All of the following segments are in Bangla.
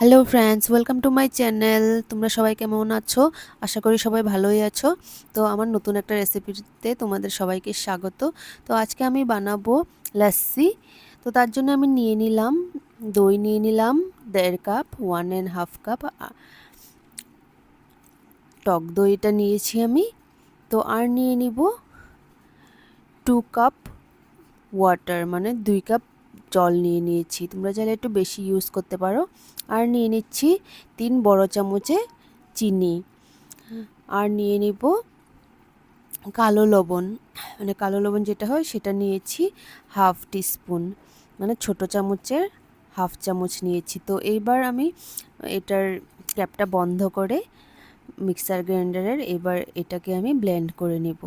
Hello friends welcome to my channel তোমরা সবাই কেমন আছো? আশা করি সবাই ভালোই আছো। তো আমার নতুন একটা রেসিপিতে তোমাদের সবাইকে স্বাগত। তো আজকে আমি বানাবো লাস্সি তো তার জন্য আমি নিয়ে নিলাম, দই নিয়ে নিলাম, দেড় cup one and half cup টক দইটা নিয়েছি আমি। তো আর নিয়ে নিব টু কাপ ওয়াটার মানে দুই কাপ জল নিয়ে নিয়েছি। তোমরা চাইলে একটু বেশি ইউজ করতে পারো। আর নিয়ে নিচ্ছি তিন বড় চামচে চিনি। আর নিয়ে নিব কালো লবণ। মানে কালো লবণ যেটা হয় সেটা নিয়েছি হাফ টিস্পুন। মানে ছোট চামচের হাফ চামচ নিয়েছি। তো এইবার আমি এটার ক্যাপটা বন্ধ করে মিক্সার গ্রাইন্ডারের এবার এটাকে আমি ব্লেন্ড করে নেব।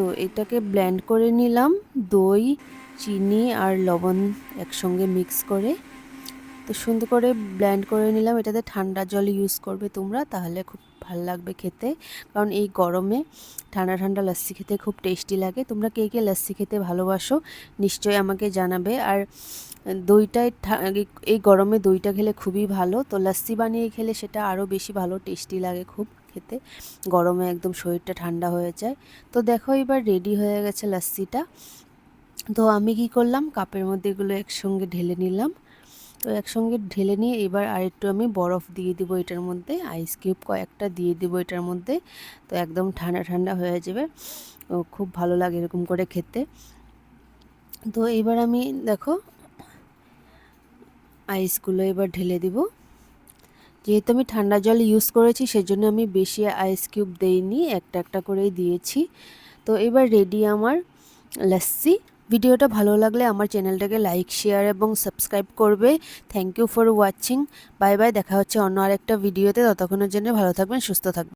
তো এটাকে ব্লেন্ড করে নিলাম, দই, চিনি আর লবণ একসঙ্গে মিক্স করে। তো সুন্দর করে ব্লেন্ড করে নিলাম। এটাতে ঠান্ডা জল ইউজ করবে তোমরা, তাহলে খুব ভালো লাগবে খেতে। কারণ এই গরমে ঠান্ডা ঠান্ডা লস্যি খেতে খুব টেস্টি লাগে। তোমরা কে কে লস্যি খেতে ভালোবাসো, নিশ্চয়ই আমাকে জানাবে। আর দইটাই এই গরমে দইটা খেলে খুবই ভালো। তো লস্যি বানিয়ে খেলে সেটা আরও বেশি ভালো টেস্টি লাগে খুব। খেতে। গরমে একদম শরীরটা ঠান্ডা হয়ে যায়। তো দেখো এবার রেডি হয়ে গেছে লস্যিটা তো আমি কি করলাম? কাপের মধ্যে এগুলো একসঙ্গে ঢেলে নিলাম। তো একসঙ্গে ঢেলে নিয়ে এবার আরেকটু আমি বরফ দিয়ে দিব এটার মধ্যে। আইস কিউব কয়েকটা দিয়ে দিব এটার মধ্যে। তো একদম ঠান্ডা ঠান্ডা হয়ে যাবে। খুব ভালো লাগে এরকম করে খেতে। তো এবার আমি দেখো আইসগুলো এবার ঢেলে দিব। যেহেতু আমি ঠান্ডা জল ইউজ করেছি, সেজন্য আমি বেশি আইস কিউব দেইনি, একটা একটা করেই দিয়েছি। তো এবার রেডি আমার লস্যি ভিডিওটা ভালো লাগলে আমার চ্যানেলটাকে লাইক শেয়ার এবং সাবস্ক্রাইব করবে। Thank you for watching bye bye দেখা হচ্ছে অন্য আরেকটা ভিডিওতে ততক্ষণের জন্য ভালো থাকবেন, সুস্থ থাকবেন।